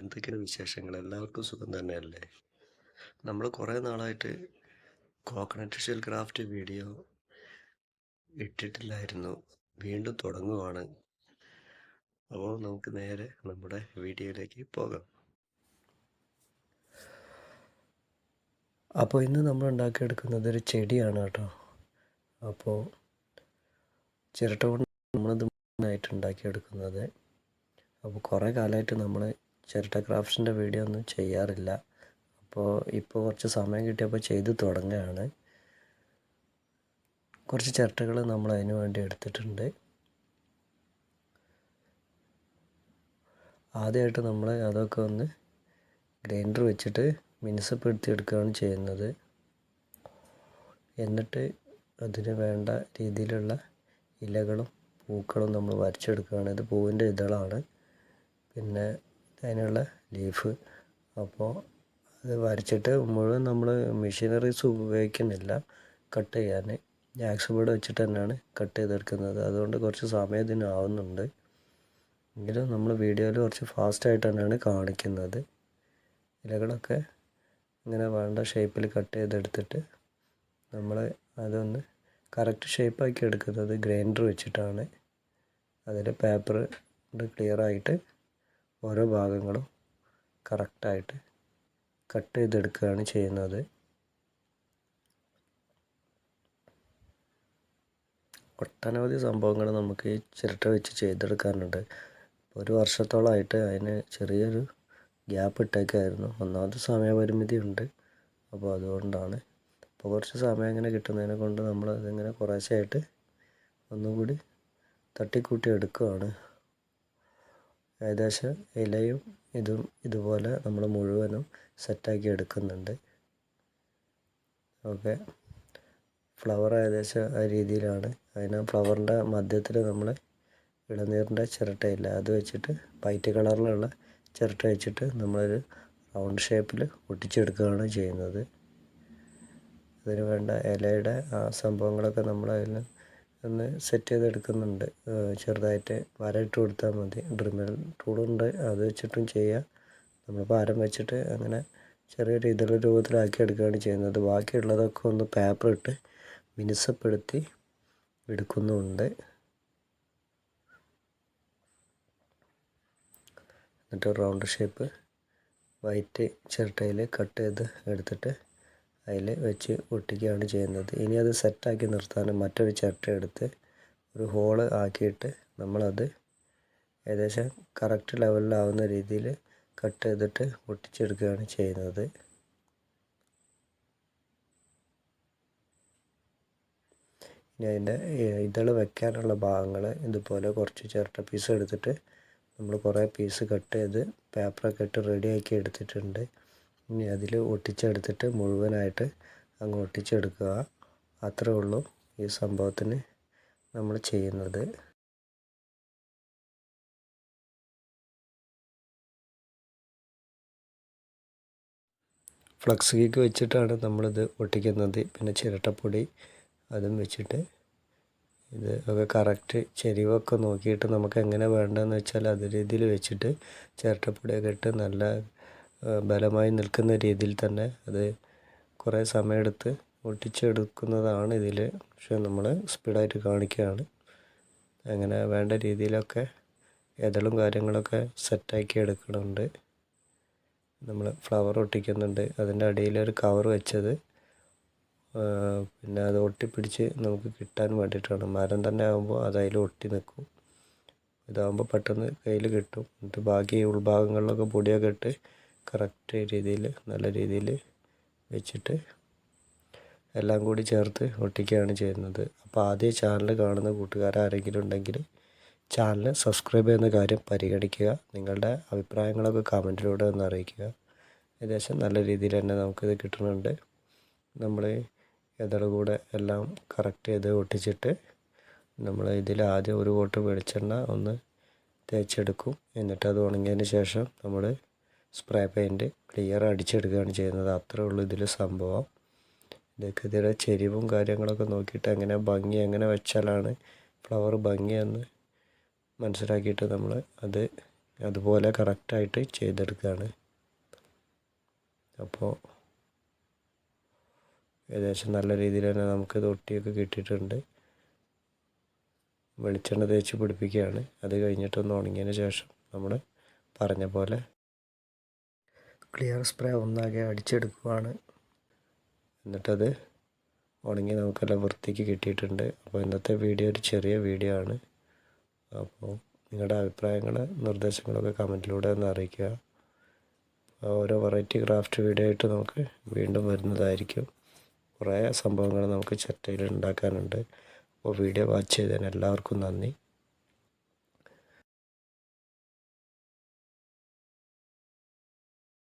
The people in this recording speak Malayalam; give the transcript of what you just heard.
എന്തൊക്കെയാണ് വിശേഷങ്ങൾ? എല്ലാവർക്കും സുഖം തന്നെയല്ലേ? നമ്മൾ കുറേ നാളായിട്ട് കോക്കനട്ട് ഷെൽ ക്രാഫ്റ്റ് വീഡിയോ ഇട്ടിട്ടില്ലായിരുന്നു. വീണ്ടും തുടങ്ങുവാണ്. അപ്പോൾ നമുക്ക് നേരെ നമ്മുടെ വീഡിയോയിലേക്ക് പോകാം. അപ്പോൾ ഇന്ന് നമ്മൾ ഉണ്ടാക്കിയെടുക്കുന്നത് ഒരു ചെടിയാണ് കേട്ടോ. അപ്പോൾ ചിരട്ട കൊണ്ട് നമ്മളിത് ആയിട്ട് ഉണ്ടാക്കിയെടുക്കുന്നത്. അപ്പോൾ കുറേ കാലമായിട്ട് നമ്മൾ ചിരട്ട ക്രാഫ്റ്റ്സിന്റെ വീഡിയോ ഒന്നും ചെയ്യാറില്ല. അപ്പോൾ ഇപ്പോൾ കുറച്ച് സമയം കിട്ടിയപ്പോൾ ചെയ്ത് തുടങ്ങുകയാണ്. കുറച്ച് ചിരട്ടകൾ നമ്മൾ അതിന് വേണ്ടി എടുത്തിട്ടുണ്ട്. ആദ്യമായിട്ട് നമ്മൾ അതൊക്കെ ഒന്ന് ഗ്രൈൻഡർ വെച്ചിട്ട് മിനുസപ്പെടുത്തി എടുക്കുകയാണ് ചെയ്യുന്നത്. എന്നിട്ട് അതിന് വേണ്ട രീതിയിലുള്ള ഇലകളും പൂക്കളും നമ്മൾ വരച്ചെടുക്കുകയാണ്. ഇത് പൂവിന്റെ ഇതളാണ്. പിന്നെ അതിനുള്ള ലീഫ്. അപ്പോൾ അത് വരച്ചിട്ട് മുഴുവൻ നമ്മൾ മെഷീനറീസ് ഉപയോഗിക്കുന്നില്ല കട്ട് ചെയ്യാൻ ആക്സ് ബോർഡ് വെച്ചിട്ട് തന്നെയാണ് കട്ട് ചെയ്തെടുക്കുന്നത്. അതുകൊണ്ട് കുറച്ച് സമയം ഇതിന് ആവുന്നുണ്ട്. എങ്കിലും നമ്മൾ വീഡിയോയിൽ കുറച്ച് ഫാസ്റ്റായിട്ട് തന്നെയാണ് കാണിക്കുന്നത്. ഇലകളൊക്കെ ഇങ്ങനെ വേണ്ട ഷേപ്പിൽ കട്ട് ചെയ്തെടുത്തിട്ട് നമ്മൾ അതൊന്ന് കറക്റ്റ് ഷേപ്പാക്കി എടുക്കുന്നത് ഗ്രൈൻഡർ വെച്ചിട്ടാണ്. അതിൽ പേപ്പർ ആയിട്ട് ഓരോ ഭാഗങ്ങളും കറക്റ്റായിട്ട് കട്ട് ചെയ്തെടുക്കുകയാണ് ചെയ്യുന്നത്. ഒട്ടനവധി സംഭവങ്ങൾ നമുക്ക് ഈ ചിരട്ട വെച്ച് ചെയ്തെടുക്കാനുണ്ട്. ഒരു വർഷത്തോളമായിട്ട് അതിന് ചെറിയൊരു ഗ്യാപ്പ് ഇട്ടേക്കായിരുന്നു. ഒന്നാമത് സമയപരിമിതി ഉണ്ട് അപ്പോൾ അതുകൊണ്ടാണ്. അപ്പോൾ കുറച്ച് സമയം ഇങ്ങനെ കിട്ടുന്നതിനെ കൊണ്ട് നമ്മൾ അതിങ്ങനെ കുറേശ്ശെയായിട്ട് ഒന്നുകൂടി തട്ടിക്കൂട്ടി എടുക്കുകയാണ് ഏകദേശം ഇലയും ഇതും ഇതുപോലെ നമ്മൾ മുഴുവനും സെറ്റാക്കി എടുക്കുന്നുണ്ട്. ഓക്കെ ഫ്ലവർ ഏകദേശം ആ രീതിയിലാണ്. അതിന് ഫ്ലവറിന്റെ മധ്യത്തിൽ നമ്മൾ ഇളനീറിന്റെ ചിരട്ടയില്ല അത് വെച്ചിട്ട് വൈറ്റ് കളറിലുള്ള ചിരട്ട വെച്ചിട്ട് നമ്മളൊരു റൗണ്ട് ഷേപ്പിൽ ഒട്ടിച്ചെടുക്കുകയാണ് ചെയ്യുന്നത്. അതിന് വേണ്ട ഇലയുടെ ആ സംഭവങ്ങളൊക്കെ നമ്മൾ അതിൽ ഒന്ന് സെറ്റ് ചെയ്തെടുക്കുന്നുണ്ട്. ചെറുതായിട്ട് വര ഇട്ട് കൊടുത്താൽ മതി ഡ്രിമ്മൽ ടൂളുണ്ട് അത് വെച്ചിട്ടും ചെയ്യാം. നമ്മൾ ഭാരം വെച്ചിട്ട് അങ്ങനെ ചെറിയ രീതിയിലുള്ള രൂപത്തിലാക്കി എടുക്കുകയാണ് ചെയ്യുന്നത്. ബാക്കിയുള്ളതൊക്കെ ഒന്ന് പേപ്പർ ഇട്ട് മിനുസപ്പെടുത്തി എടുക്കുന്നുണ്ട്. എന്നിട്ട് റൗണ്ട് ഷേപ്പ് വൈറ്റ് ചിരട്ടയിൽ കട്ട് ചെയ്ത് എടുത്തിട്ട് അതിൽ വെച്ച് ഒട്ടിക്കുകയാണ് ചെയ്യുന്നത്. ഇനി അത് സെറ്റാക്കി നിർത്താൻ മറ്റൊരു ചിരട്ട എടുത്ത് ഒരു ഹോൾ ആക്കിയിട്ട് നമ്മളത് ഏകദേശം കറക്റ്റ് ലെവലിലാവുന്ന രീതിയിൽ കട്ട് ചെയ്തിട്ട് ഒട്ടിച്ചെടുക്കുകയാണ് ചെയ്യുന്നത്. ഇനി അതിന്റെ ഇതൾ വെക്കാനുള്ള ഭാഗങ്ങൾ ഇതുപോലെ കുറച്ച് ചിരട്ട പീസ് എടുത്തിട്ട് നമ്മൾ കുറേ പീസ് കട്ട് ചെയ്ത് പേപ്പറൊക്കെ ഇട്ട് റെഡിയാക്കി എടുത്തിട്ടുണ്ട്. ഇനി അതിൽ ഒട്ടിച്ചെടുത്തിട്ട് മുഴുവനായിട്ട് അങ്ങ് ഒട്ടിച്ചെടുക്കുക. അത്രേ ഉള്ളൂ ഈ സംഭവത്തിന് നമ്മൾ ചെയ്യുന്നത്. ഫ്ലക്സ് കേക്ക് വെച്ചിട്ടാണ് നമ്മളിത് ഒട്ടിക്കുന്നത്. പിന്നെ ചിരട്ടപ്പൊടി അതും വെച്ചിട്ട് ഇത് ഒക്കെ കറക്റ്റ് ചെരിവൊക്കെ നോക്കിയിട്ട് നമുക്ക് എങ്ങനെ വേണ്ടതെന്ന് വെച്ചാൽ അത് രീതിയിൽ വെച്ചിട്ട് ചിരട്ടപ്പൊടിയൊക്കെ ഇട്ട് നല്ല ബലമായി നിൽക്കുന്ന രീതിയിൽ തന്നെ അത് കുറേ സമയമെടുത്ത് ഒട്ടിച്ചെടുക്കുന്നതാണ് ഇതിൽ. പക്ഷെ നമ്മൾ സ്പീഡായിട്ട് കാണിക്കുകയാണ്. അങ്ങനെ വേണ്ട രീതിയിലൊക്കെ എതളും കാര്യങ്ങളൊക്കെ സെറ്റാക്കി എടുക്കുന്നുണ്ട് നമ്മൾ ഫ്ലവർ ഒട്ടിക്കുന്നുണ്ട്. അതിന്റെ അടിയിലൊരു കവർ വെച്ചത് പിന്നെ അത് ഒട്ടിപ്പിടിച്ച് നമുക്ക് കിട്ടാൻ വേണ്ടിയിട്ടാണ്. മരം തന്നെ ആകുമ്പോൾ അത് ഒട്ടി നിൽക്കും. ഇതാകുമ്പോൾ പെട്ടെന്ന് കയ്യിൽ കിട്ടും. എന്നിട്ട് ബാക്കി ഉൾഭാഗങ്ങളിലൊക്കെ പൊടിയൊക്കെ ഇട്ട് കറക്റ്റ് രീതിയിൽ നല്ല രീതിയിൽ വെച്ചിട്ട് എല്ലാം കൂടി ചേർത്ത് ഒട്ടിക്കുകയാണ് ചെയ്യുന്നത്. അപ്പോൾ ആദ്യം ചാനൽ കാണുന്ന കൂട്ടുകാർ ആരെങ്കിലും ഉണ്ടെങ്കിൽ ചാനൽ സബ്സ്ക്രൈബ് ചെയ്യുന്ന കാര്യം പരിഗണിക്കുക. നിങ്ങളുടെ അഭിപ്രായങ്ങളൊക്കെ കമന്റിലൂടെ ഒന്ന് അറിയിക്കുക. ഏകദേശം നല്ല രീതിയിൽ തന്നെ നമുക്കിത് കിട്ടുന്നുണ്ട്. നമ്മൾ ഇതൾ കൂടെ എല്ലാം കറക്റ്റ് ചെയ്ത് ഒട്ടിച്ചിട്ട് നമ്മൾ ഇതിൽ ആദ്യം ഒരു കോട്ട് വെളിച്ചെണ്ണ ഒന്ന് തേച്ചെടുക്കും. എന്നിട്ട് അത് ഉണങ്ങിയതിന് ശേഷം നമ്മൾ സ്പ്രേ പെയിന്റ് ക്ലിയർ അടിച്ചെടുക്കുകയാണ് ചെയ്യുന്നത്. അത്രേ ഉള്ളൂ ഇതിൽ സംഭവം. ഇതൊക്കെ ഇതിന്റെ ചെരിവും കാര്യങ്ങളൊക്കെ നോക്കിയിട്ട് എങ്ങനെ ഭംഗി എങ്ങനെ വെച്ചാലാണ് ഫ്ലവർ ഭംഗിയെന്ന് മനസ്സിലാക്കിയിട്ട് നമ്മൾ അത് അതുപോലെ കറക്റ്റായിട്ട് ചെയ്തെടുക്കുകയാണ്. അപ്പോൾ ഏകദേശം നല്ല രീതിയിൽ തന്നെ നമുക്കിത് ഒട്ടിയൊക്കെ കിട്ടിയിട്ടുണ്ട്. വെളിച്ചെണ്ണ തേച്ച് പിടിപ്പിക്കുകയാണ്. അത് കഴിഞ്ഞിട്ടൊന്ന് ഉണങ്ങിയതിന് ശേഷം നമ്മൾ പറഞ്ഞ പോലെ ക്ലിയർ സ്പ്രേ ഒന്നാകെ അടിച്ചെടുക്കുവാണ്. എന്നിട്ടത് ഉണങ്ങി നമുക്കെല്ലാം വൃത്തിക്ക് കിട്ടിയിട്ടുണ്ട്. അപ്പോൾ ഇന്നത്തെ വീഡിയോ ഒരു ചെറിയ വീഡിയോ ആണ്. അപ്പോൾ നിങ്ങളുടെ അഭിപ്രായങ്ങൾ നിർദ്ദേശങ്ങളൊക്കെ കമന്റിലൂടെ ഒന്ന് അറിയിക്കുക. ഓരോ വെറൈറ്റി ക്രാഫ്റ്റ് വീഡിയോ ആയിട്ട് നമുക്ക് വീണ്ടും വരുന്നതായിരിക്കും. കുറേ സംഭവങ്ങൾ നമുക്ക് ചട്ടയിൽ ഉണ്ടാക്കാനുണ്ട്. അപ്പോൾ വീഡിയോ വാച്ച് ചെയ്തതിന് എല്ലാവർക്കും നന്ദി.